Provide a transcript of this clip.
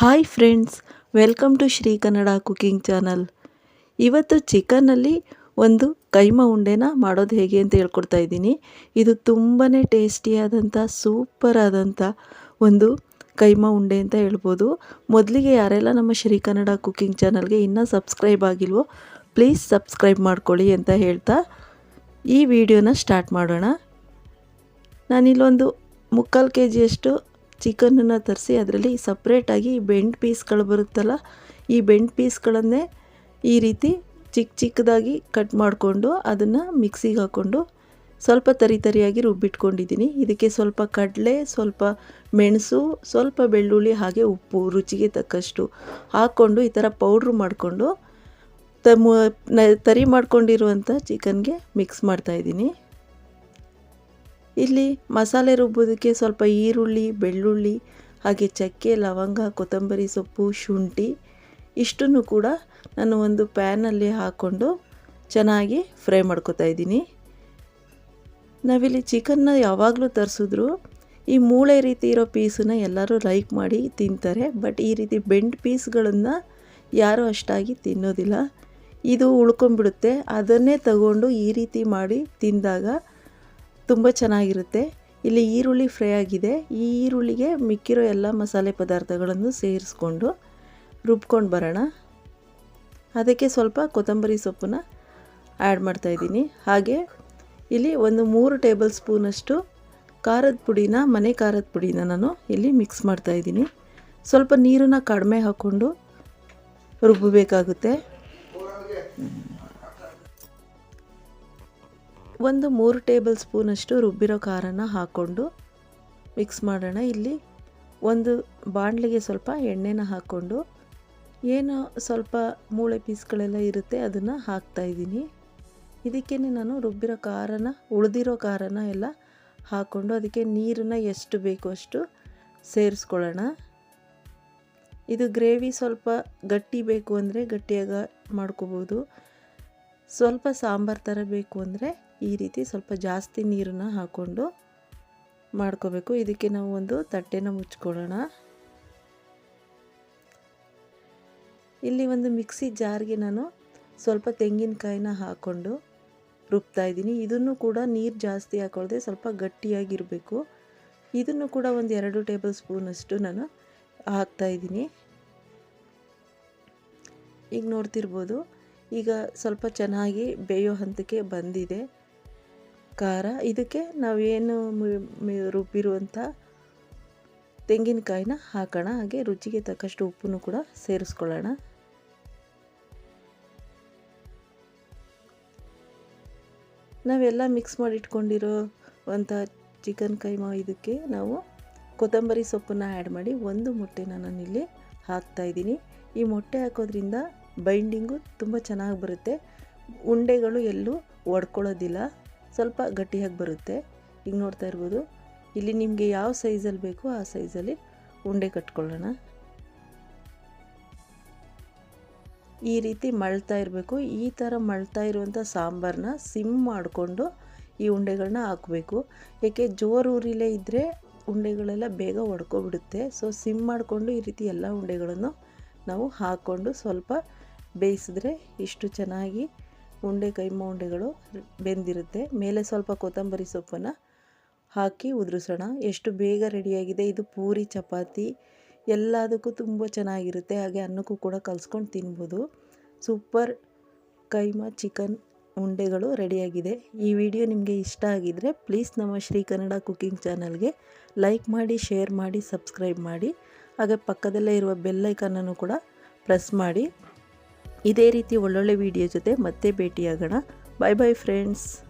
Hi friends, welcome to Shri Kannada cooking channel. ಇವತ್ತು ಚಿಕನಲ್ಲಿ ಒಂದು ಕೈಮ ಉಂಡೆನ ಮಾಡೋದು ಹೇಗೆ ಅಂತ ಹೇಳ್ಕೊಡ್ತಾ ಇದ್ದೀನಿ. ಇದು ತುಂಬಾ ಟೇಸ್ಟಿಯಾದಂಥ ಸೂಪರ್ ಆದಂಥ ಒಂದು ಕೈಮ ಉಂಡೆ ಅಂತ ಹೇಳ್ಬೋದು. ಮೊದಲಿಗೆ ಯಾರೆಲ್ಲ ನಮ್ಮ ಶ್ರೀ ಕನ್ನಡ ಕುಕಿಂಗ್ ಚಾನಲ್ಗೆ ಇನ್ನೂ ಸಬ್ಸ್ಕ್ರೈಬ್ ಆಗಿಲ್ವೋ, ಪ್ಲೀಸ್ ಸಬ್ಸ್ಕ್ರೈಬ್ ಮಾಡ್ಕೊಳ್ಳಿ ಅಂತ ಹೇಳ್ತಾ ಈ ವಿಡಿಯೋನ ಸ್ಟಾರ್ಟ್ ಮಾಡೋಣ. ನಾನಿಲ್ಲೊಂದು ಮುಕ್ಕಾಲು ಕೆ ಜಿಯಷ್ಟು ಚಿಕನನ್ನು ತರಿಸಿ ಅದರಲ್ಲಿ ಸಪ್ರೇಟಾಗಿ ಬೆಂಡ್ ಪೀಸ್ಗಳು ಬರುತ್ತಲ್ಲ, ಈ ಬೆಂಡ್ ಪೀಸ್ಗಳನ್ನೇ ಈ ರೀತಿ ಚಿಕ್ಕ ಚಿಕ್ಕದಾಗಿ ಕಟ್ ಮಾಡಿಕೊಂಡು ಅದನ್ನು ಮಿಕ್ಸಿಗೆ ಹಾಕ್ಕೊಂಡು ಸ್ವಲ್ಪ ತರಿ ತರಿಯಾಗಿ ರುಬ್ಬಿಟ್ಕೊಂಡಿದ್ದೀನಿ ಇದಕ್ಕೆ ಸ್ವಲ್ಪ ಕಡಲೆ, ಸ್ವಲ್ಪ ಮೆಣಸು, ಸ್ವಲ್ಪ ಬೆಳ್ಳುಳ್ಳಿ ಹಾಗೆ ಉಪ್ಪು ರುಚಿಗೆ ತಕ್ಕಷ್ಟು ಹಾಕ್ಕೊಂಡು ಈ ಥರ ಪೌಡ್ರು ಮಾಡಿಕೊಂಡು ತರಿ ಮಾಡ್ಕೊಂಡಿರುವಂಥ ಚಿಕನ್ಗೆ ಮಿಕ್ಸ್ ಮಾಡ್ತಾಯಿದ್ದೀನಿ ಇಲ್ಲಿ ಮಸಾಲೆ ರುಬ್ಬೋದಕ್ಕೆ ಸ್ವಲ್ಪ ಈರುಳ್ಳಿ, ಬೆಳ್ಳುಳ್ಳಿ, ಹಾಗೆ ಚಕ್ಕೆ, ಲವಂಗ, ಕೊತ್ತಂಬರಿ ಸೊಪ್ಪು, ಶುಂಠಿ, ಇಷ್ಟನ್ನು ಕೂಡ ನಾನು ಒಂದು ಪ್ಯಾನಲ್ಲಿ ಹಾಕ್ಕೊಂಡು ಚೆನ್ನಾಗಿ ಫ್ರೈ ಮಾಡ್ಕೊತಾ ಇದ್ದೀನಿ. ನಾವಿಲ್ಲಿ ಚಿಕನ್ನ ಯಾವಾಗಲೂ ತರಿಸಿದ್ರು, ಈ ಮೂಳೆ ರೀತಿ ಇರೋ ಪೀಸನ್ನ ಎಲ್ಲರೂ ಲೈಕ್ ಮಾಡಿ ತಿಂತಾರೆ ಬಟ್ ಈ ರೀತಿ ಬೆಂಡ್ ಪೀಸ್ಗಳನ್ನು ಯಾರೂ ಅಷ್ಟಾಗಿ ತಿನ್ನೋದಿಲ್ಲ. ಇದು ಉಳ್ಕೊಂಬಿಡುತ್ತೆ ಅದನ್ನೇ ತಗೊಂಡು ಈ ರೀತಿ ಮಾಡಿ ತಿಂದಾಗ ತುಂಬ ಚೆನ್ನಾಗಿರುತ್ತೆ. ಇಲ್ಲಿ ಈರುಳ್ಳಿ ಫ್ರೈ ಆಗಿದೆ. ಈ ಈರುಳ್ಳಿಗೆ ಮಿಕ್ಕಿರೋ ಎಲ್ಲ ಮಸಾಲೆ ಪದಾರ್ಥಗಳನ್ನು ಸೇರಿಸ್ಕೊಂಡು ರುಬ್ಕೊಂಡು ಬರೋಣ. ಅದಕ್ಕೆ ಸ್ವಲ್ಪ ಕೊತ್ತಂಬರಿ ಸೊಪ್ಪನ್ನ ಆ್ಯಡ್ ಮಾಡ್ತಾಯಿದ್ದೀನಿ ಹಾಗೆ ಇಲ್ಲಿ ಒಂದು ಮೂರು ಟೇಬಲ್ ಸ್ಪೂನಷ್ಟು ಖಾರದ ಪುಡಿನ, ಮನೆ ಖಾರದ ಪುಡಿನ ನಾನು ಇಲ್ಲಿ ಮಿಕ್ಸ್ ಮಾಡ್ತಾಯಿದ್ದೀನಿ ಸ್ವಲ್ಪ ನೀರನ್ನು ಕಡಿಮೆ ಹಾಕ್ಕೊಂಡು ರುಬ್ಬಬೇಕಾಗುತ್ತೆ. ಒಂದು ಮೂರು ಟೇಬಲ್ ಸ್ಪೂನಷ್ಟು ರುಬ್ಬಿರೋ ಖಾರನ ಹಾಕ್ಕೊಂಡು ಮಿಕ್ಸ್ ಮಾಡೋಣ. ಇಲ್ಲಿ ಒಂದು ಬಾಣಲಿಗೆ ಸ್ವಲ್ಪ ಎಣ್ಣೆನ ಹಾಕ್ಕೊಂಡು ಏನು ಸ್ವಲ್ಪ ಮೂಳೆ ಪೀಸ್ಗಳೆಲ್ಲ ಇರುತ್ತೆ ಅದನ್ನು ಹಾಕ್ತಾಯಿದ್ದೀನಿ ಇದಕ್ಕೇ ನಾನು ರುಬ್ಬಿರೋ ಖಾರನ, ಉಳಿದಿರೋ ಖಾರನ ಎಲ್ಲ ಹಾಕ್ಕೊಂಡು ಅದಕ್ಕೆ ನೀರನ್ನು ಎಷ್ಟು ಬೇಕೋ ಅಷ್ಟು ಸೇರಿಸ್ಕೊಳ್ಳೋಣ. ಇದು ಗ್ರೇವಿ ಸ್ವಲ್ಪ ಗಟ್ಟಿ ಬೇಕು ಅಂದರೆ ಗಟ್ಟಿಯಾಗ ಮಾಡ್ಕೋಬೋದು. ಸ್ವಲ್ಪ ಸಾಂಬಾರು ಥರ ಬೇಕು ಅಂದರೆ ಈ ರೀತಿ ಸ್ವಲ್ಪ ಜಾಸ್ತಿ ನೀರನ್ನು ಹಾಕ್ಕೊಂಡು ಮಾಡ್ಕೋಬೇಕು. ಇದಕ್ಕೆ ನಾವು ಒಂದು ತಟ್ಟೆನ ಮುಚ್ಕೊಳ್ಳೋಣ ಇಲ್ಲಿ ಒಂದು ಮಿಕ್ಸಿ ಜಾರ್ಗೆ ನಾನು ಸ್ವಲ್ಪ ತೆಂಗಿನಕಾಯಿನ ಹಾಕ್ಕೊಂಡು ರುಬ್ತಾ ಇದ್ದೀನಿ. ಇದನ್ನು ಕೂಡ ನೀರು ಜಾಸ್ತಿ ಹಾಕೊಳ್ಳದೆ ಸ್ವಲ್ಪ ಗಟ್ಟಿಯಾಗಿರಬೇಕು. ಇದನ್ನು ಕೂಡ ಒಂದು ಎರಡು ಟೇಬಲ್ ಸ್ಪೂನಷ್ಟು ನಾನು ಹಾಕ್ತಾಯಿದ್ದೀನಿ ಈಗ ನೋಡ್ತಿರ್ಬೋದು ಈಗ ಸ್ವಲ್ಪ ಚೆನ್ನಾಗಿ ಬೇಯೋ ಹಂತಕ್ಕೆ ಬಂದಿದೆ. ಖಾರ. ಇದಕ್ಕೆ ನಾವೇನು ರುಬ್ಬಿರುವಂಥ ತೆಂಗಿನಕಾಯಿನ ಹಾಕೋಣ. ಹಾಗೆ ರುಚಿಗೆ ತಕ್ಕಷ್ಟು ಉಪ್ಪನ್ನು ಕೂಡ ಸೇರಿಸ್ಕೊಳ್ಳೋಣ. ನಾವೆಲ್ಲ ಮಿಕ್ಸ್ ಮಾಡಿಟ್ಕೊಂಡಿರೋ ಅಂಥ ಚಿಕನ್ ಕೈಮಾ ಇದಕ್ಕೆ ನಾವು ಕೊತ್ತಂಬರಿ ಸೊಪ್ಪನ್ನು ಆ್ಯಡ್ ಮಾಡಿ ಒಂದು ಮೊಟ್ಟೆನ ನಾನಿಲ್ಲಿ ಹಾಕ್ತಾಯಿದ್ದೀನಿ ಈ ಮೊಟ್ಟೆ ಹಾಕೋದ್ರಿಂದ ಬೈಂಡಿಂಗು ತುಂಬ ಚೆನ್ನಾಗಿ ಬರುತ್ತೆ. ಉಂಡೆಗಳು ಎಲ್ಲೂ ಒಡ್ಕೊಳ್ಳೋದಿಲ್ಲ. ಸ್ವಲ್ಪ ಗಟ್ಟಿಯಾಗಿ ಬರುತ್ತೆ. ಈಗ ನೋಡ್ತಾ ಇರ್ಬೋದು. ಇಲ್ಲಿ ನಿಮಗೆ ಯಾವ ಸೈಜಲ್ಲಿ ಬೇಕೋ ಆ ಸೈಜಲ್ಲಿ ಉಂಡೆ ಕಟ್ಕೊಳ್ಳೋಣ. ಈ ರೀತಿ ಮಳ್ತಾ ಇರಬೇಕು. ಈ ಥರ ಮಳ್ತಾ ಇರುವಂಥ ಸಾಂಬಾರನ್ನ ಸಿಮ್ ಮಾಡಿಕೊಂಡು ಈ ಉಂಡೆಗಳನ್ನ ಹಾಕಬೇಕು. ಏಕೆ ಜೋರು ಊರಿಲೇ ಇದ್ದರೆ ಉಂಡೆಗಳೆಲ್ಲ ಬೇಗ ಒಡ್ಕೊಬಿಡುತ್ತೆ. ಸೊ ಸಿಮ್ ಮಾಡಿಕೊಂಡು ಈ ರೀತಿ ಎಲ್ಲ ಉಂಡೆಗಳನ್ನು ನಾವು ಹಾಕ್ಕೊಂಡು ಸ್ವಲ್ಪ ಬೇಯಿಸಿದ್ರೆ ಇಷ್ಟು ಚೆನ್ನಾಗಿ ಉಂಡೆ ಕೈಮ ಉಂಡೆಗಳು ಬೆಂದಿರುತ್ತೆ. ಮೇಲೆ ಸ್ವಲ್ಪ ಕೊತ್ತಂಬರಿ ಸೊಪ್ಪನ್ನು ಹಾಕಿ ಉದುರಿಸೋಣ. ಎಷ್ಟು ಬೇಗ ರೆಡಿಯಾಗಿದೆ. ಇದು ಪೂರಿ, ಚಪಾತಿ, ಎಲ್ಲದಕ್ಕೂ ತುಂಬ ಚೆನ್ನಾಗಿರುತ್ತೆ. ಹಾಗೆ ಅನ್ನಕ್ಕೂ ಕೂಡ ಕಲಿಸ್ಕೊಂಡು ತಿನ್ಬೋದು. ಸೂಪರ್ ಕೈಮಾ ಚಿಕನ್ ಉಂಡೆಗಳು ರೆಡಿಯಾಗಿದೆ. ಈ ವಿಡಿಯೋ ನಿಮಗೆ ಇಷ್ಟ ಆಗಿದರೆ ಪ್ಲೀಸ್ ನಮ್ಮ ಶ್ರೀ ಕನ್ನಡ ಕುಕ್ಕಿಂಗ್ ಚಾನಲ್ಗೆ ಲೈಕ್ ಮಾಡಿ, ಶೇರ್ ಮಾಡಿ, ಸಬ್ಸ್ಕ್ರೈಬ್ ಮಾಡಿ. ಹಾಗೆ ಪಕ್ಕದಲ್ಲೇ ಇರುವ ಬೆಲ್ಲೈಕನ್ನನ್ನು ಕೂಡ ಪ್ರೆಸ್ ಮಾಡಿ. ಇದೇ ರೀತಿ ಒಳ್ಳೊಳ್ಳೆ ವಿಡಿಯೋ ಜೊತೆ ಮತ್ತೆ ಭೇಟಿಯಾಗೋಣ. ಬಾಯ್ ಬಾಯ್ ಫ್ರೆಂಡ್ಸ್